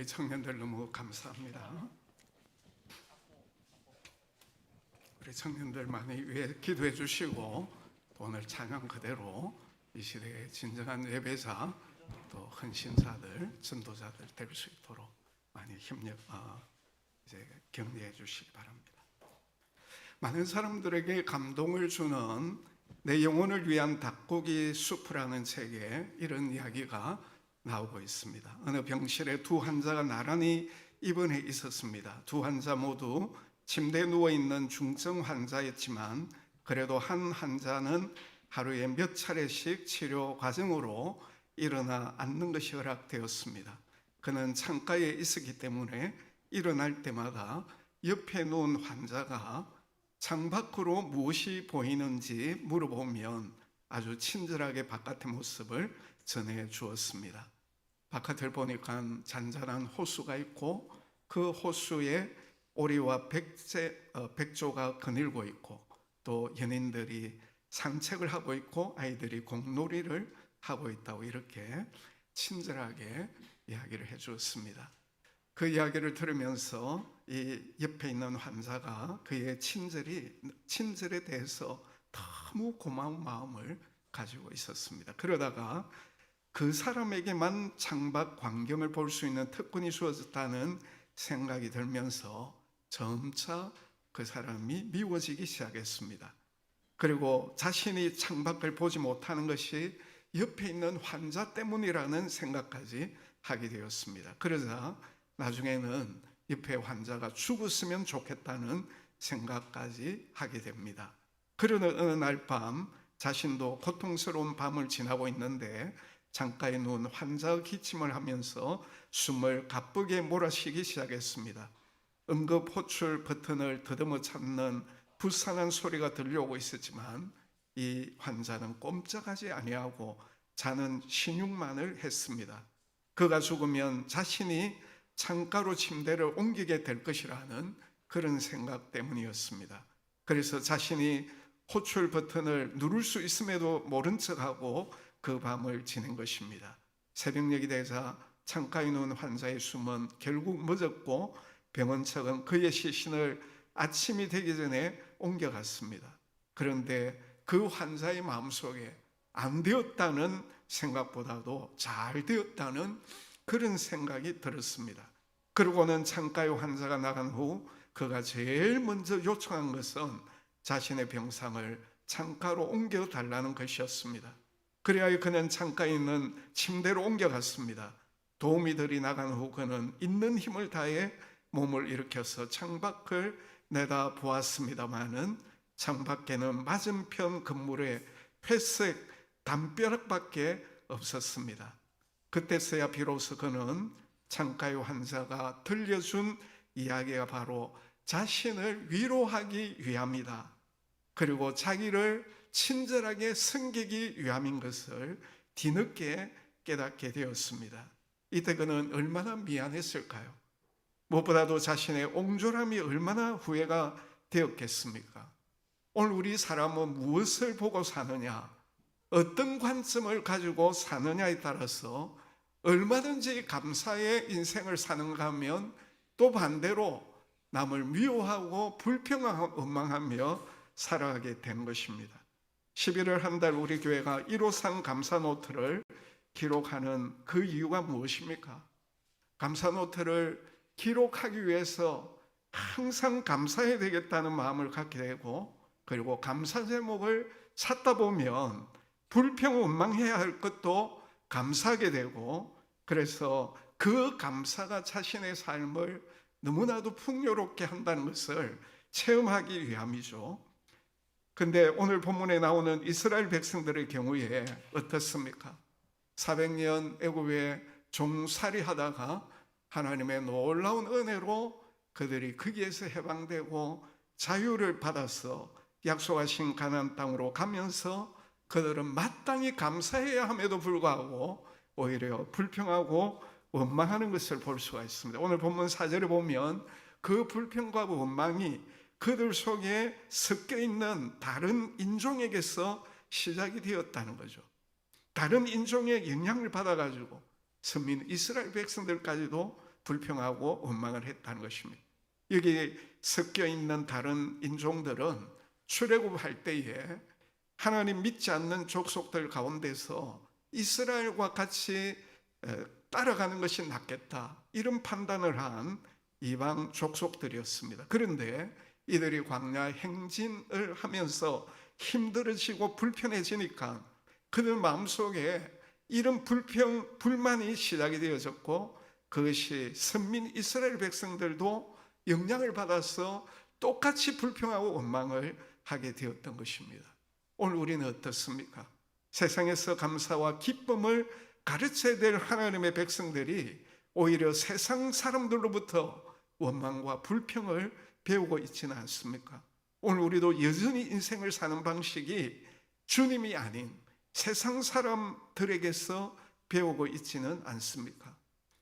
우리 청년들 너무 감사합니다. 우리 청년들 많이 위해 기도해 주시고 또 오늘 찬양 그대로 이 시대의 진정한 예배자 또 헌신자들 전도자들 될 수 있도록 많이 힘력 어, 이제 격려해 주시기 바랍니다. 많은 사람들에게 감동을 주는 내 영혼을 위한 닭고기 수프라는 책에 이런 이야기가 나오고 있습니다. 어느 병실에 두 환자가 나란히 입원해 있었습니다. 두 환자 모두 침대에 누워 있는 중증 환자였지만 그래도 한 환자는 하루에 몇 차례씩 치료 과정으로 일어나 앉는 것이 허락되었습니다. 그는 창가에 있었기 때문에 일어날 때마다 옆에 누운 환자가 창밖으로 무엇이 보이는지 물어보면 아주 친절하게 바깥의 모습을 전해 주었습니다. 바깥을 보니까 잔잔한 호수가 있고 그 호수에 오리와 백제, 어, 백조가 거닐고 있고 또 연인들이 산책을 하고 있고 아이들이 공놀이를 하고 있다고 이렇게 친절하게 이야기를 해 주었습니다. 그 이야기를 들으면서 이 옆에 있는 환자가 그의 친절이 친절에 대해서 너무 고마운 마음을 가지고 있었습니다. 그러다가 그 사람에게만 창밖 광경을 볼 수 있는 특권이 주어졌다는 생각이 들면서 점차 그 사람이 미워지기 시작했습니다. 그리고 자신이 창밖을 보지 못하는 것이 옆에 있는 환자 때문이라는 생각까지 하게 되었습니다. 그러자 나중에는 옆에 환자가 죽었으면 좋겠다는 생각까지 하게 됩니다. 그러는 어느 날 밤 자신도 고통스러운 밤을 지나고 있는데 창가에 누운 환자의 기침을 하면서 숨을 가쁘게 몰아쉬기 시작했습니다. 응급 호출 버튼을 더듬어 찾는 불쌍한 소리가 들려오고 있었지만 이 환자는 꼼짝하지 아니하고 자는 신용만을 했습니다. 그가 죽으면 자신이 창가로 침대를 옮기게 될 것이라는 그런 생각 때문이었습니다. 그래서 자신이 호출 버튼을 누를 수 있음에도 모른 척하고 그 밤을 지낸 것입니다. 새벽녘이 되자 창가에 누운 환자의 숨은 결국 멎었고 병원 측은 그의 시신을 아침이 되기 전에 옮겨갔습니다. 그런데 그 환자의 마음속에 안 되었다는 생각보다도 잘 되었다는 그런 생각이 들었습니다. 그러고는 창가에 환자가 나간 후 그가 제일 먼저 요청한 것은 자신의 병상을 창가로 옮겨 달라는 것이었습니다. 그래야 그는 창가에 있는 침대로 옮겨갔습니다. 도우미들이 나간 후 그는 있는 힘을 다해 몸을 일으켜서 창밖을 내다 보았습니다마는 창밖에는 맞은편 건물에 회색 담벼락밖에 없었습니다. 그때서야 비로소 그는 창가의 환자가 들려준 이야기가 바로 자신을 위로하기 위함이다. 그리고 자기를 친절하게 섬기기 위함인 것을 뒤늦게 깨닫게 되었습니다. 이때 그는 얼마나 미안했을까요? 무엇보다도 자신의 옹졸함이 얼마나 후회가 되었겠습니까? 오늘 우리 사람은 무엇을 보고 사느냐, 어떤 관점을 가지고 사느냐에 따라서 얼마든지 감사의 인생을 사는가 하면 또 반대로 남을 미워하고 불평하고 원망하며 살아가게 된 것입니다. 11월 한 달 우리 교회가 1호상 감사 노트를 기록하는 그 이유가 무엇입니까? 감사 노트를 기록하기 위해서 항상 감사해야 되겠다는 마음을 갖게 되고 그리고 감사 제목을 찾다 보면 불평 원망해야 할 것도 감사하게 되고 그래서 그 감사가 자신의 삶을 너무나도 풍요롭게 한다는 것을 체험하기 위함이죠. 근데 오늘 본문에 나오는 이스라엘 백성들의 경우에 어떻습니까? 400년 애굽에 종살이 하다가 하나님의 놀라운 은혜로 그들이 거기에서 해방되고 자유를 받아서 약속하신 가나안 땅으로 가면서 그들은 마땅히 감사해야 함에도 불구하고 오히려 불평하고 원망하는 것을 볼 수가 있습니다. 오늘 본문 4절에 보면 그 불평과 원망이 그들 속에 섞여 있는 다른 인종에게서 시작이 되었다는 거죠. 다른 인종의 영향을 받아가지고 선민 이스라엘 백성들까지도 불평하고 원망을 했다는 것입니다. 여기 섞여 있는 다른 인종들은 출애굽할 때에 하나님 믿지 않는 족속들 가운데서 이스라엘과 같이 에, 따라가는 것이 낫겠다 이런 판단을 한 이방 족속들이었습니다. 그런데 이들이 광야 행진을 하면서 힘들어지고 불편해지니까 그들 마음속에 이런 불평 불만이 시작이 되어졌고 그것이 선민 이스라엘 백성들도 영향을 받아서 똑같이 불평하고 원망을 하게 되었던 것입니다. 오늘 우리는 어떻습니까? 세상에서 감사와 기쁨을 가르쳐야 될 하나님의 백성들이 오히려 세상 사람들로부터 원망과 불평을 배우고 있지는 않습니까? 오늘 우리도 여전히 인생을 사는 방식이 주님이 아닌 세상 사람들에게서 배우고 있지는 않습니까?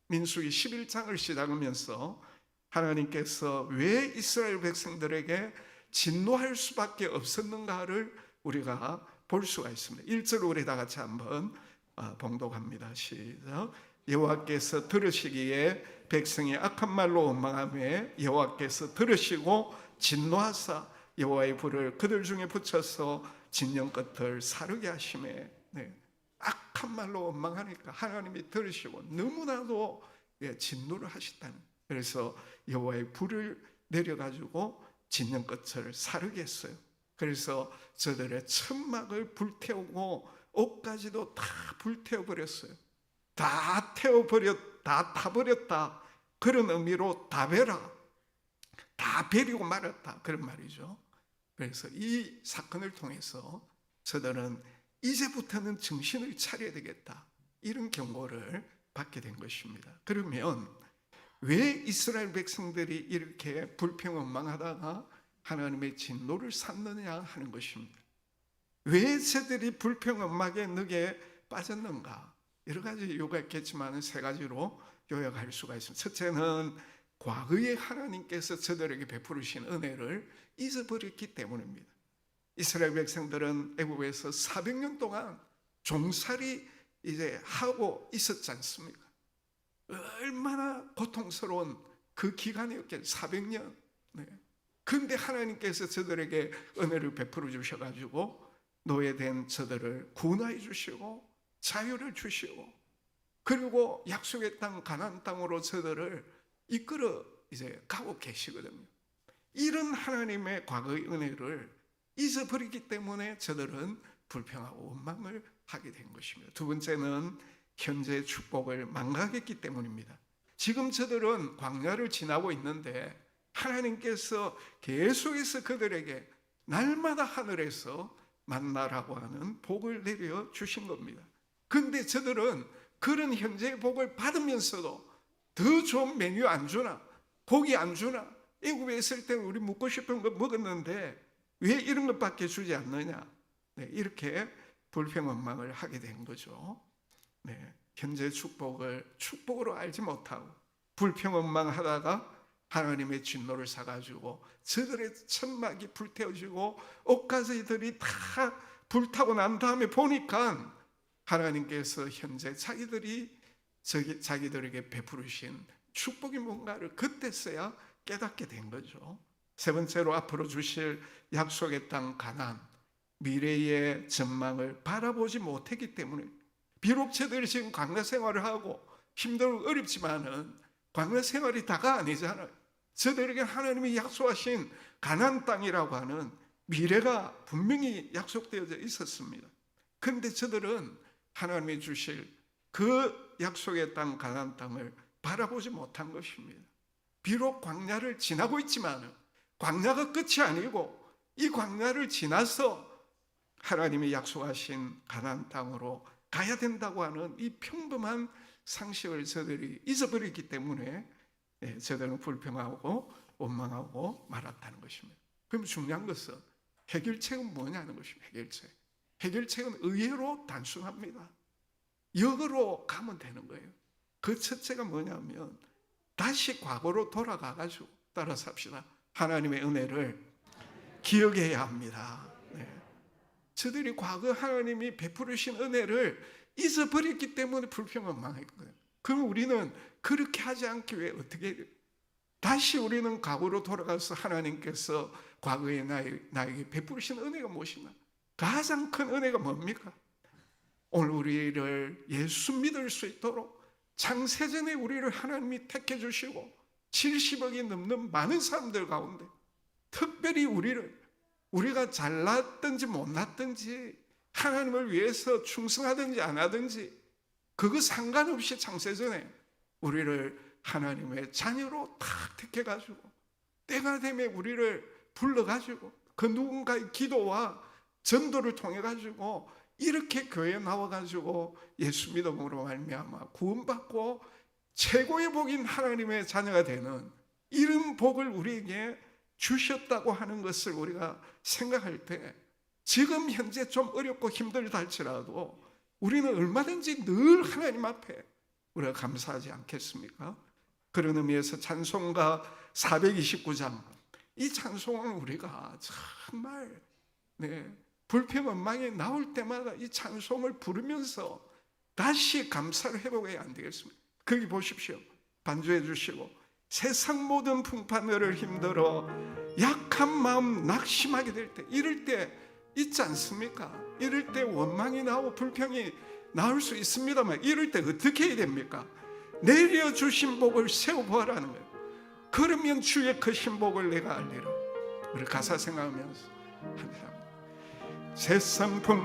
민수기 11장을 시작하면서 하나님께서 왜 이스라엘 백성들에게 진노할 수밖에 없었는가를 우리가 볼 수가 있습니다. 1절 우리 다 같이 한번 어, 봉독합니다. 시작. 여호와께서 들으시기에 백성이 악한 말로 원망하며 여호와께서 들으시고 진노하사 여호와의 불을 그들 중에 붙여서 진영 끝을 사르게 하심에 네. 악한 말로 원망하니까 하나님이 들으시고 너무나도 예, 진노를 하셨다는 그래서 여호와의 불을 내려가지고 진영 끝을 사르게 했어요. 그래서 저들의 천막을 불태우고 옷까지도 다 불태워 버렸어요. 다 태워버렸, 다 타버렸다. 그런 의미로 다 베라. 다 베리고 말았다. 그런 말이죠. 그래서 이 사건을 통해서 저들은 이제부터는 정신을 차려야 되겠다. 이런 경고를 받게 된 것입니다. 그러면 왜 이스라엘 백성들이 이렇게 불평원망하다가 하나님의 진노를 샀느냐 하는 것입니다. 왜 저들이 불평원망에 늑에 빠졌는가? 여러 가지 이유가 있겠지만 세 가지로 요약할 수가 있습니다. 첫째는 과거에 하나님께서 저들에게 베푸르신 은혜를 잊어버렸기 때문입니다. 이스라엘 백성들은 애굽에서 400년 동안 종살이 이제 하고 있었지 않습니까? 얼마나 고통스러운 그 기간이었겠 400년. 네. 근데 하나님께서 저들에게 은혜를 베풀어 주셔가지고 노예된 저들을 구원해 주시고 자유를 주시고 그리고 약속의 땅 가나안 땅으로 저들을 이끌어 이제 가고 계시거든요. 이런 하나님의 과거의 은혜를 잊어버리기 때문에 저들은 불평하고 원망을 하게 된 것입니다. 두 번째는 현재의 축복을 망각했기 때문입니다. 지금 저들은 광야를 지나고 있는데 하나님께서 계속해서 그들에게 날마다 하늘에서 만나라고 하는 복을 내려 주신 겁니다. 근데 저들은 그런 현재의 복을 받으면서도 더 좋은 메뉴 안 주나? 고기 안 주나? 애굽에 있을 때 우리 먹고 싶은 거 먹었는데 왜 이런 것밖에 주지 않느냐? 네, 이렇게 불평원망을 하게 된 거죠. 네, 현재 축복을 축복으로 알지 못하고 불평원망하다가 하나님의 진노를 사가지고 저들의 천막이 불태워지고 옷가지들이 다 불타고 난 다음에 보니까 하나님께서 현재 자기들이 자기들에게 베푸르신 축복이 뭔가를 그때서야 깨닫게 된 거죠. 세 번째로 앞으로 주실 약속의 땅 가난 미래의 전망을 바라보지 못했기 때문에 비록 저들이 지금 광야 생활을 하고 힘들고 어렵지만은 광야 생활이 다가 아니잖아요. 저들에게 하나님이 약속하신 가난 땅이라고 하는 미래가 분명히 약속되어져 있었습니다. 그런데 저들은 하나님이 주실 그 약속의 땅 가난 땅을 바라보지 못한 것입니다. 비록 광야를 지나고 있지만 광야가 끝이 아니고 이 광야를 지나서 하나님이 약속하신 가난 땅으로 가야 된다고 하는 이 평범한 상식을 저들이 잊어버렸기 때문에 예, 저들은 불평하고 원망하고 말았다는 것입니다. 그럼 중요한 것은 해결책은 뭐냐는 것입니다. 해결책. 해결책은 의외로 단순합니다. 역으로 가면 되는 거예요. 그 첫째가 뭐냐면 다시 과거로 돌아가 가지고 따라 삽시다. 하나님의 은혜를 기억해야 합니다. 네. 저들이 과거 하나님이 베푸르신 은혜를 잊어버렸기 때문에 불평원망했거든요. 그럼 우리는 그렇게 하지 않기 위해 어떻게? 다시 우리는 과거로 돌아가서 하나님께서 과거에 나에, 나에게 베푸신 은혜가 무엇이나 가장 큰 은혜가 뭡니까? 오늘 우리를 예수 믿을 수 있도록 창세전에 우리를 하나님이 택해 주시고 70억이 넘는 많은 사람들 가운데 특별히 우리를 우리가 잘났든지 못났든지 하나님을 위해서 충성하든지 안 하든지 그거 상관없이 창세전에 우리를 하나님의 자녀로 탁 택해가지고 때가 되면 우리를 불러가지고 그 누군가의 기도와 전도를 통해 가지고 이렇게 교회에 나와 가지고 예수 믿음으로 말미암아 구원받고 최고의 복인 하나님의 자녀가 되는 이런 복을 우리에게 주셨다고 하는 것을 우리가 생각할 때 지금 현재 좀 어렵고 힘들다 할지라도 우리는 얼마든지 늘 하나님 앞에 우리가 감사하지 않겠습니까? 그런 의미에서 찬송가 429장 이 찬송을 우리가 정말 네, 불평원망이 나올 때마다 이 찬송을 부르면서 다시 감사를 해보게 안 되겠습니까? 거기 보십시오. 반주해 주시고 세상 모든 풍파들을 힘들어 약한 마음 낙심하게 될 때 이럴 때 있지 않습니까? 이럴 때 원망이 나오고 불평이 나올 수 있습니다만 이럴 때 어떻게 해야 됩니까? 내려 주신 복을 세워 보라는 거예요. 그러면 주의 크신 복을 내가 알리라. 우리 가사 생각하면서 합니다. 세상 풍,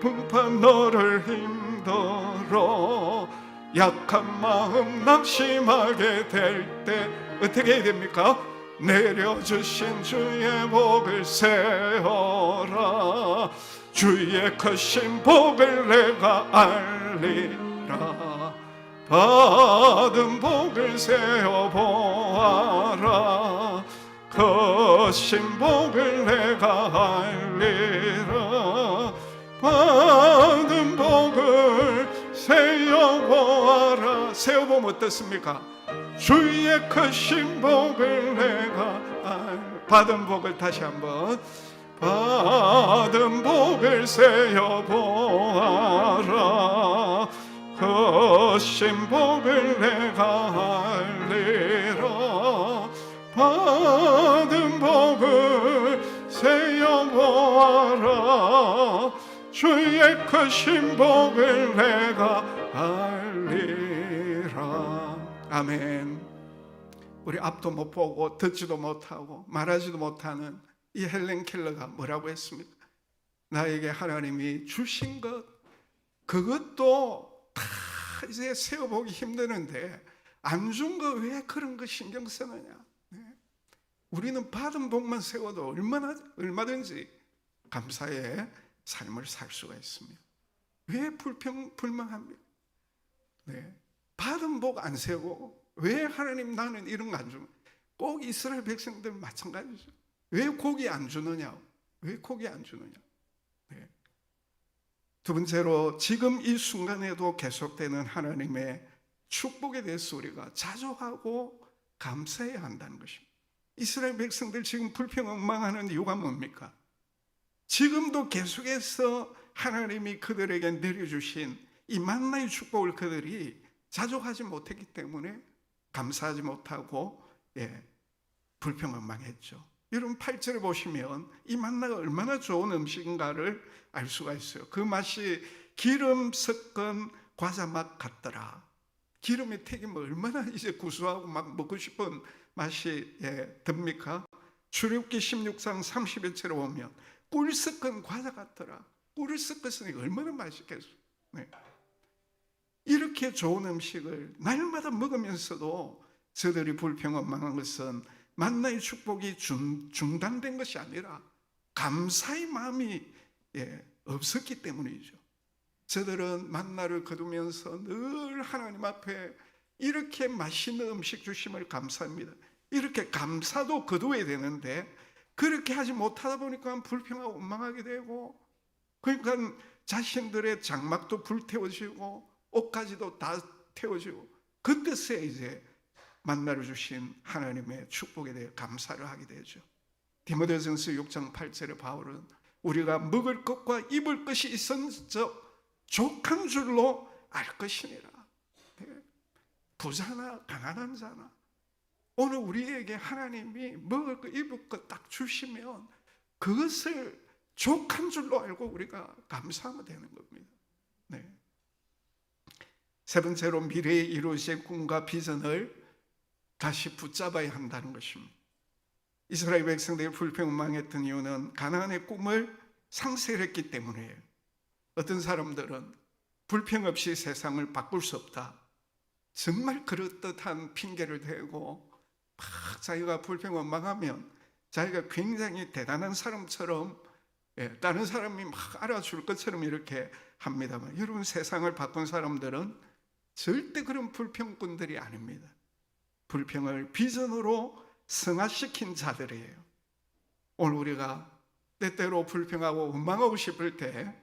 풍파 너를 힘들어 약한 마음 낙심하게 될 때 어떻게 해야 됩니까? 내려주신 주의 복을 세어라. 주의 크신 복을 내가 알리라. 받은 복을 세어보아라. 크신 복을 내가 알리라 받은 복을 세어보아라 세어보면 어떻습니까? 주의 크신 복을 내가 알. 받은 복을 다시 한번. 받은 복을 세어보아라 크신 복을 내가 알리라. 받은 복을 세어보아라 주의 크신 복을 내가 알리라 아멘 우리 앞도 못 보고 듣지도 못하고 말하지도 못하는 이 헬렌 켈러가 뭐라고 했습니까? 나에게 하나님이 주신 것 그것도 다 이제 세워보기 힘드는데 안 준 거 왜 그런 거 신경 쓰느냐? 네. 우리는 받은 복만 세워도 얼마나 얼마든지 감사의 삶을 살 수가 있습니다. 왜 불평 불만합니까? 네. 받은 복 안 세고 왜 하나님 나는 이런 거 안 주는? 꼭 이스라엘 백성들 마찬가지죠. 왜 고기 안 주느냐? 왜 고기 안 주느냐? 네. 두 번째로 지금 이 순간에도 계속되는 하나님의 축복에 대해서 우리가 자족하고 감사해야 한다는 것입니다. 이스라엘 백성들 지금 불평 엉망하는 이유가 뭡니까? 지금도 계속해서 하나님이 그들에게 내려주신 이 만나의 축복을 그들이 자족하지 못했기 때문에 감사하지 못하고 예, 불평엉망했죠. 여러분 8절을 보시면 이 만나가 얼마나 좋은 음식인가를 알 수가 있어요. 그 맛이 기름 섞은 과자 맛 같더라. 기름에 튀기면 얼마나 이제 구수하고 막 먹고 싶은 맛이 예, 듭니까? 출애굽기 16장 31절에 보면 꿀 섞은 과자 같더라. 꿀을 섞었으니까 얼마나 맛있겠어. 네. 이렇게 좋은 음식을 날마다 먹으면서도 저들이 불평원망한 것은 만나의 축복이 중, 중단된 것이 아니라 감사의 마음이 예, 없었기 때문이죠. 저들은 만나를 거두면서 늘 하나님 앞에 이렇게 맛있는 음식 주심을 감사합니다. 이렇게 감사도 거두어야 되는데 그렇게 하지 못하다 보니까 불평하고 원망하게 되고 그러니까 자신들의 장막도 불태워지고 옷가지도 다 태워지고 그때서야 이제 만나를 주신 하나님의 축복에 대해 감사를 하게 되죠. 디모데전서 6장 8절에 바울은 우리가 먹을 것과 입을 것이 적 족한 줄로 알 것이니라. 네. 부자나 가난한 자나 오늘 우리에게 하나님이 먹을 거 입을 거딱 주시면 그것을 족한 줄로 알고 우리가 감사하면 되는 겁니다. 네. 세 번째로 미래에 이루어질 꿈과 비전을 다시 붙잡아야 한다는 것입니다. 이스라엘 백성들이 불평망했던 이유는 가나안의 꿈을 상실했기 때문이에요. 어떤 사람들은 불평 없이 세상을 바꿀 수 없다. 정말 그럴듯한 핑계를 대고 막 자기가 불평원망하면 자기가 굉장히 대단한 사람처럼 예, 다른 사람이 막 알아줄 것처럼 이렇게 합니다만 여러분 세상을 바꾼 사람들은 절대 그런 불평꾼들이 아닙니다. 불평을 비전으로 승화시킨 자들이에요. 오늘 우리가 때때로 불평하고 원망하고 싶을 때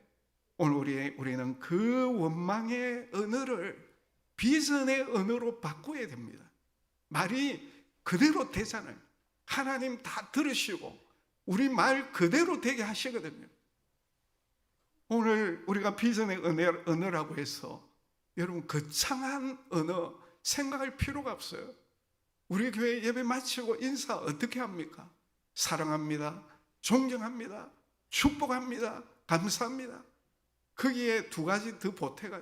오늘 우리, 우리는 그 원망의 언어를 비전의 언어로 바꿔야 됩니다. 말이 그대로 되잖아요. 하나님 다 들으시고 우리 말 그대로 되게 하시거든요. 오늘 우리가 비전의 언어, 언어 라고 해서 여러분 거창한 언어 생각할 필요가 없어요. 우리 교회 예배 마치고 인사 어떻게 합니까? 사랑합니다. 존경합니다. 축복합니다. 감사합니다. 거기에 두 가지 더 보태가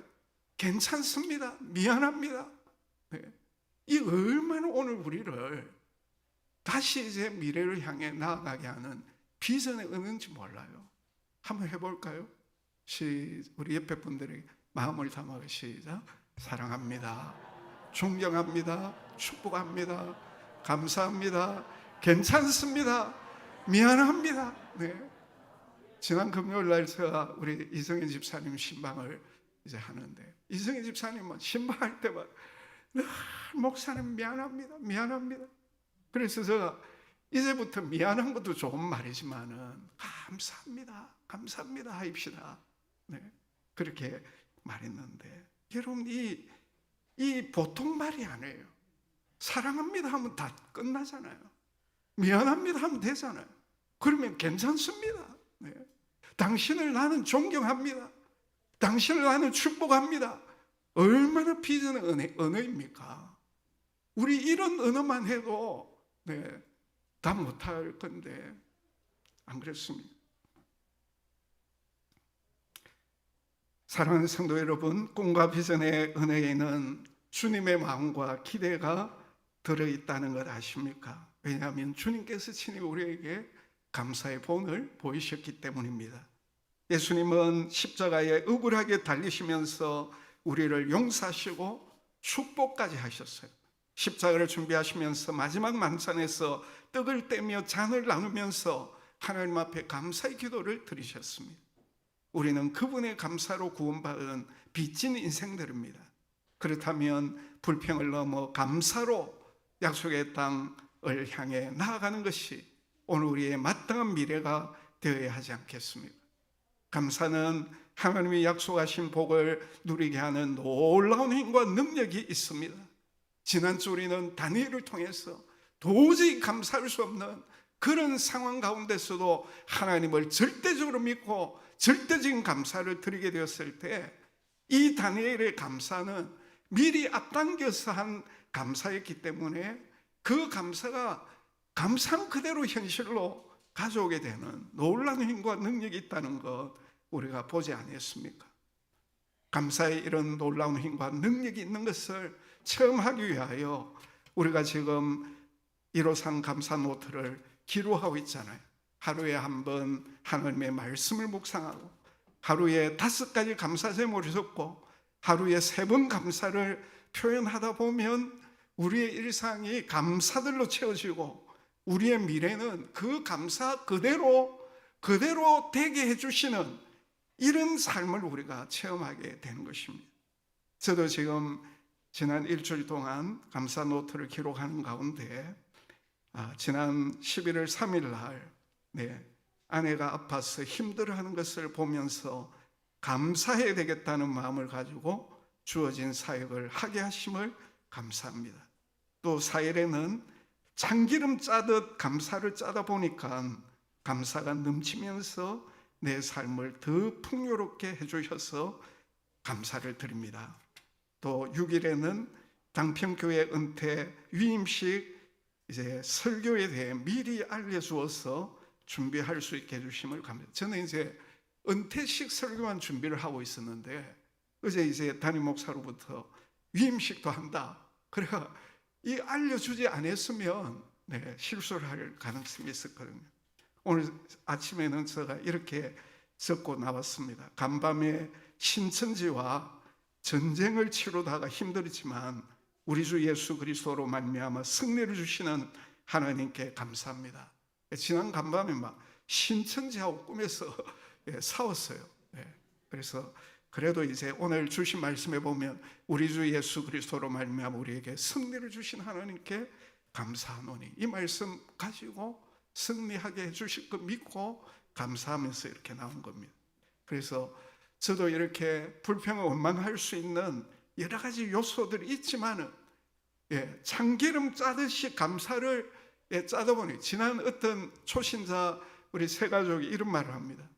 괜찮습니다. 미안합니다. 네. 이 얼마나 오늘 우리를 다시 이제 미래를 향해 나아가게 하는 비전의 은인지 몰라요. 한번 해볼까요? 시, 우리 옆에 분들에게 마음을 담아 시작. 사랑합니다. 존경합니다. 축복합니다. 감사합니다. 괜찮습니다. 미안합니다. 네. 지난 금요일 날 제가 우리 이성희 집사님 신방을 이제 하는데 이성희 집사님은 신방할 때마다 늘 목사님 미안합니다. 미안합니다. 그래서 제가 이제부터 미안한 것도 좋은 말이지만은 감사합니다. 감사합니다. 하입시다. 네. 그렇게 말했는데 여러분 이, 이 보통 말이 아니에요. 사랑합니다 하면 다 끝나잖아요. 미안합니다 하면 되잖아요. 그러면 괜찮습니다. 네. 당신을 나는 존경합니다. 당신을 나는 축복합니다. 얼마나 비전의 은혜, 언어입니까? 우리 이런 언어만 해도 네, 다 못할 건데 안 그렇습니다. 사랑하는 성도 여러분, 꿈과 비전의 은혜에는 주님의 마음과 기대가 들어 있다는 것 아십니까? 왜냐하면 주님께서 친히 우리에게 감사의 본을 보이셨기 때문입니다. 예수님은 십자가에 억울하게 달리시면서 우리를 용서하시고 축복까지 하셨어요. 십자가를 준비하시면서 마지막 만찬에서 떡을 떼며 잔을 나누면서 하나님 앞에 감사의 기도를 드리셨습니다. 우리는 그분의 감사로 구원받은 빚진 인생들입니다. 그렇다면 불평을 넘어 감사로 약속의 땅을 향해 나아가는 것이 오늘 우리의 마땅한 미래가 되어야 하지 않겠습니까? 감사는 하나님이 약속하신 복을 누리게 하는 놀라운 힘과 능력이 있습니다. 지난주 우리는 다니엘을 통해서 도저히 감사할 수 없는 그런 상황 가운데서도 하나님을 절대적으로 믿고 절대적인 감사를 드리게 되었을 때 이 다니엘의 감사는 미리 앞당겨서 한 감사였기 때문에 그 감사가 감상 그대로 현실로 가져오게 되는 놀라운 힘과 능력이 있다는 것 우리가 보지 아니했습니까? 감사의 이런 놀라운 힘과 능력이 있는 것을 체험하기 위하여 우리가 지금 1호상 감사 노트를 기록하고 있잖아요. 하루에 한 번 하나님의 말씀을 묵상하고 하루에 다섯 가지 감사 제목을 적고 하루에 세 번 감사를 표현하다 보면 우리의 일상이 감사들로 채워지고 우리의 미래는 그 감사 그대로 그대로 되게 해주시는 이런 삶을 우리가 체험하게 되는 것입니다. 저도 지금 지난 일주일 동안 감사 노트를 기록하는 가운데 아, 지난 11월 3일 날 네, 아내가 아파서 힘들어하는 것을 보면서 감사해야 되겠다는 마음을 가지고 주어진 사역을 하게 하심을 감사합니다. 또 4일에는 참기름 짜듯 감사를 짜다 보니까 감사가 넘치면서 내 삶을 더 풍요롭게 해주셔서 감사를 드립니다. 또 6일에는 장평교회 은퇴 위임식 이제 설교에 대해 미리 알려주어서 준비할 수 있게 해주심을 감사합니다. 저는 이제 은퇴식 설교만 준비를 하고 있었는데 어제 이제 담임 목사로부터 위임식도 한다. 그래가 이 알려주지 않았으면 네, 실수를 할 가능성이 있었거든요. 오늘 아침에는 제가 이렇게 적고 나왔습니다. 간밤에 신천지와 전쟁을 치르다가 힘들지만 우리 주 예수 그리스도로 말미암아 승리를 주시는 하나님께 감사합니다. 지난 간밤에 막 신천지하고 꿈에서 예, 싸웠어요. 예, 그래서 그래도 이제 오늘 주신 말씀에 보면 우리 주 예수 그리스도로 말미암아 우리에게 승리를 주신 하나님께 감사하노니 이 말씀 가지고 승리하게 해주실 거 믿고 감사하면서 이렇게 나온 겁니다. 그래서 저도 이렇게 불평을 원망할 수 있는 여러 가지 요소들이 있지만은 예, 참기름 짜듯이 감사를 예, 짜다 보니 지난 어떤 초신자 우리 세 가족이 이런 말을 합니다.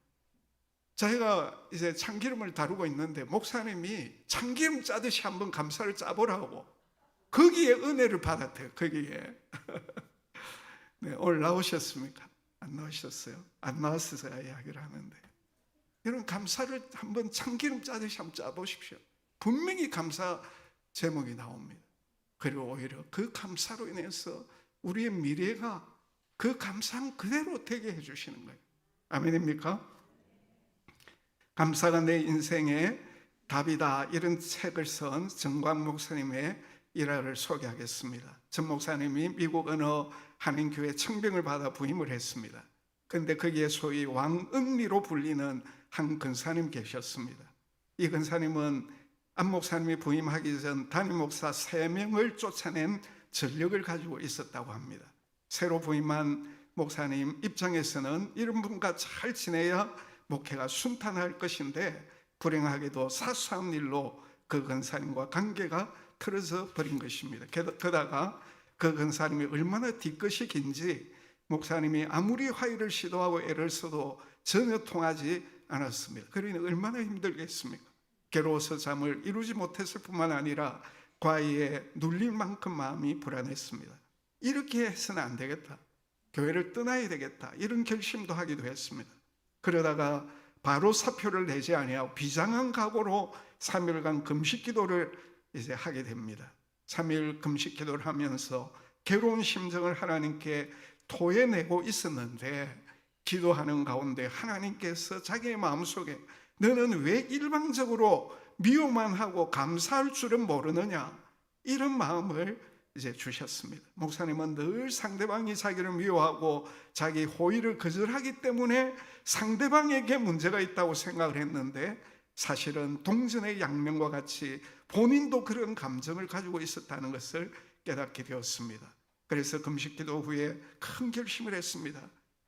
자기가 이제 참기름을 다루고 있는데 목사님이 참기름 짜듯이 한번 감사를 짜보라고 거기에 은혜를 받았대요. 거기에 네, 오늘 나오셨습니까? 안 나오셨어요? 안 제가 이야기를 하는데 이런 감사를 한번 참기름 짜듯이 한번 짜보십시오. 분명히 감사 제목이 나옵니다. 그리고 오히려 그 감사로 인해서 우리의 미래가 그 감상 그대로 되게 해주시는 거예요. 아멘입니까? 감사가 내 인생의 답이다 이런 책을 쓴 정광 목사님의 일화를 소개하겠습니다. 전 목사님이 미국 어느 한인교회 청병을 받아 부임을 했습니다. 그런데 거기에 소위 왕응리로 불리는 한 근사님 계셨습니다. 이 근사님은 안 목사님이 부임하기 전 담임 목사 세 명을 쫓아낸 전력을 가지고 있었다고 합니다. 새로 부임한 목사님 입장에서는 이런 분과 잘 지내야 목회가 순탄할 것인데 불행하게도 사소한 일로 그 근사님과 관계가 틀어져 버린 것입니다. 게다가 그 근사님이 얼마나 뒤끝이 긴지 목사님이 아무리 화해를 시도하고 애를 써도 전혀 통하지 않았습니다. 그러니 얼마나 힘들겠습니까? 괴로워서 잠을 이루지 못했을 뿐만 아니라 과의에 눌릴 만큼 마음이 불안했습니다. 이렇게 해서는 안 되겠다. 교회를 떠나야 되겠다. 이런 결심도 하기도 했습니다. 그러다가 바로 사표를 내지 아니하고 비장한 각오로 3일간 금식 기도를 이제 하게 됩니다. 3일 금식 기도를 하면서 괴로운 심정을 하나님께 토해내고 있었는데 기도하는 가운데 하나님께서 자기의 마음속에 너는 왜 일방적으로 미워만 하고 감사할 줄은 모르느냐 이런 마음을 이제 주셨습니다. 목사님은 늘 상대방이 자기를 미워하고 자기 호의를 거절하기 때문에 상대방에게 문제가 있다고 생각을 했는데 사실은 동전의 양면과 같이 본인도 그런 감정을 가지고 있었다는 것을 깨닫게 되었습니다. 그래서 금식 기도 후에 큰 결심을 했습니다.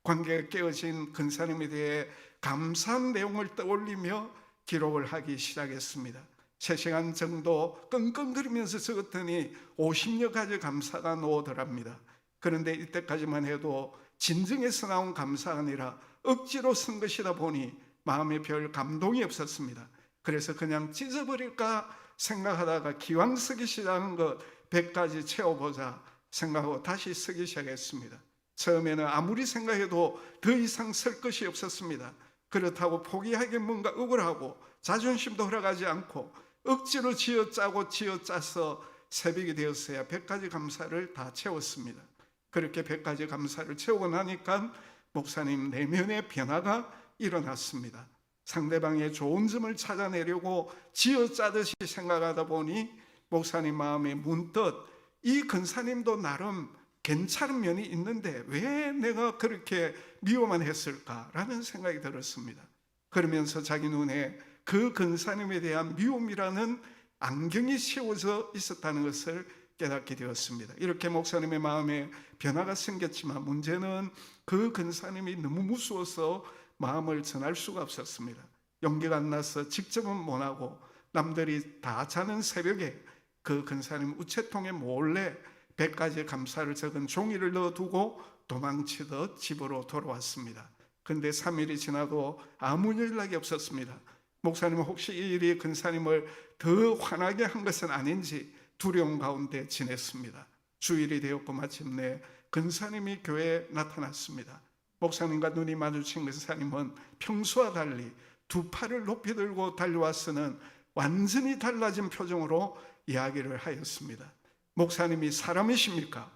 관계가 깨어진 근사님에 대해 감사한 내용을 떠올리며 기록을 하기 시작했습니다. 3시간 정도 끙끙거리면서 적었더니 50여 가지 감사가 나오더랍니다. 그런데 이때까지만 해도 진정에서 나온 감사가 아니라 억지로 쓴 것이다 보니 마음에 별 감동이 없었습니다. 그래서 그냥 찢어버릴까 생각하다가 기왕 쓰기 시작한 것 100가지 채워보자 생각하고 다시 쓰기 시작했습니다. 처음에는 아무리 생각해도 더 이상 쓸 것이 없었습니다. 그렇다고 포기하기 뭔가 억울하고 자존심도 허락하지 않고 억지로 지어짜고 지어짜서 새벽이 되었어야 100가지 감사를 다 채웠습니다. 그렇게 100가지 감사를 채우고 나니까 목사님 내면의 변화가 일어났습니다. 상대방의 좋은 점을 찾아내려고 지어짜듯이 생각하다 보니 목사님 마음에 문득 이 근사님도 나름 괜찮은 면이 있는데 왜 내가 그렇게 미워만 했을까라는 생각이 들었습니다. 그러면서 자기 눈에 그 근사님에 대한 미움이라는 안경이 씌워져 있었다는 것을 깨닫게 되었습니다. 이렇게 목사님의 마음에 변화가 생겼지만 문제는 그 근사님이 너무 무서워서 마음을 전할 수가 없었습니다. 용기가 안 나서 직접은 못 하고 남들이 다 자는 새벽에 그 근사님 우체통에 몰래 100가지 감사를 적은 종이를 넣어두고 도망치듯 집으로 돌아왔습니다. 근데 3일이 지나도 아무 연락이 없었습니다. 목사님은 혹시 이 일이 근사님을 더 화나게 한 것은 아닌지 두려움 가운데 지냈습니다. 주일이 되었고 마침내 근사님이 교회에 나타났습니다. 목사님과 눈이 마주친 근사님은 평소와 달리 두 팔을 높이 들고 달려와서는 완전히 달라진 표정으로 이야기를 하였습니다. 목사님이 사람이십니까?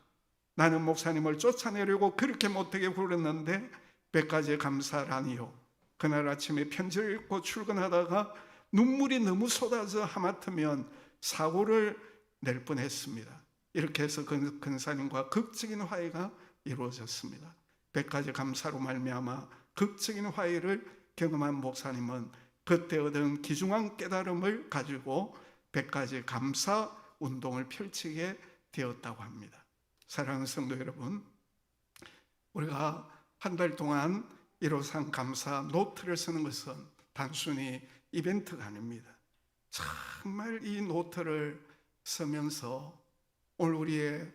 나는 목사님을 쫓아내려고 그렇게 못되게 굴었는데 몇 가지 감사라니요. 그날 아침에 편지를 읽고 출근하다가 눈물이 너무 쏟아져 하마터면 사고를 낼 뻔했습니다. 이렇게 해서 근- 근사님과 극적인 화해가 이루어졌습니다. 백 가지 감사로 말미암아 극적인 화해를 경험한 목사님은 그때 얻은 기중한 깨달음을 가지고 백 가지 감사 운동을 펼치게 되었다고 합니다. 사랑하는 성도 여러분, 우리가 한 달 동안 1호상 감사 노트를 쓰는 것은 단순히 이벤트가 아닙니다. 정말 이 노트를 쓰면서 오늘 우리의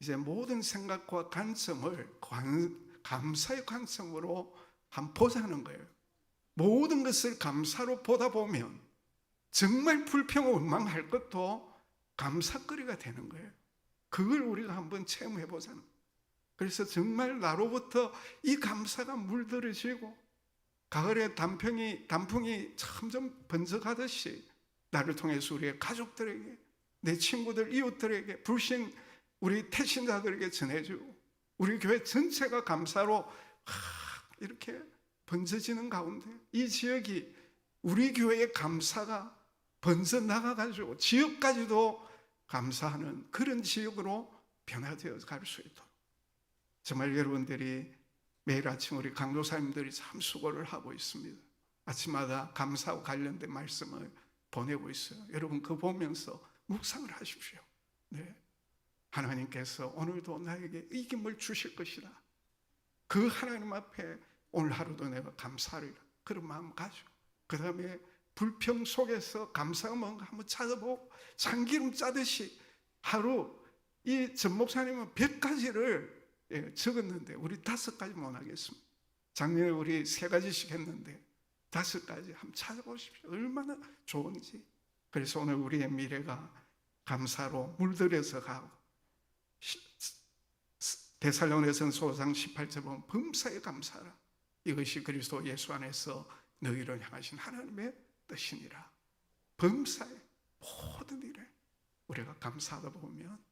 이제 모든 생각과 관점을 관- 감사의 관점으로 한번 보자는 거예요. 모든 것을 감사로 보다 보면 정말 불평 원망할 것도 감사거리가 되는 거예요. 그걸 우리가 한번 체험해 보자는. 그래서 정말 나로부터 이 감사가 물들어지고 가을에 단풍이 단풍이 점점 번져가듯이 나를 통해서 우리의 가족들에게 내 친구들 이웃들에게 불신 우리 태신자들에게 전해주고 우리 교회 전체가 감사로 하, 이렇게 번져지는 가운데 이 지역이 우리 교회의 감사가 번져 나가가지고 지역까지도 감사하는 그런 지역으로 변화되어 갈 수 있도록 정말 여러분들이 매일 아침 우리 강도사님들이 참 수고를 하고 있습니다. 아침마다 감사와 관련된 말씀을 보내고 있어요. 여러분 그 보면서 묵상을 하십시오. 네. 하나님께서 오늘도 나에게 이김을 주실 것이다. 그 하나님 앞에 오늘 하루도 내가 감사를 그런 마음 가지고 그 다음에 불평 속에서 감사가 뭔가 한번 찾아보고 참기름 짜듯이 하루 이 전 목사님은 백 가지를 예, 적었는데 우리 다섯 가지 못 하겠습니다. 작년에 우리 세 가지씩 했는데 다섯 가지 한번 찾아보십시오. 얼마나 좋은지. 그래서 오늘 우리의 미래가 감사로 물들여서 가고 대살로니선 소상 18절 보면 범사에 감사라. 이것이 그리스도 예수 안에서 너희를 향하신 하나님의 뜻이니라. 범사에 모든 일에 우리가 감사하다 보면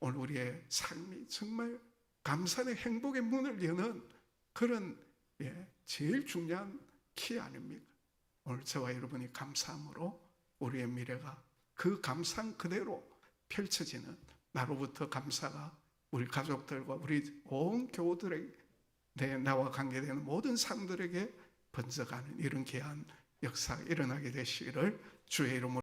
오늘 우리의 삶이 정말 감사의 행복의 문을 여는 그런 예, 제일 중요한 키 아닙니까? 오늘 저와 여러분이 감사함으로 우리의 미래가 그 감상 그대로 펼쳐지는 나로부터 감사가 우리 가족들과 우리 온 교우들에게 내 나와 관계되는 모든 사람들에게 번져가는 이런 귀한 역사가 일어나게 되시기를 주의 이름으로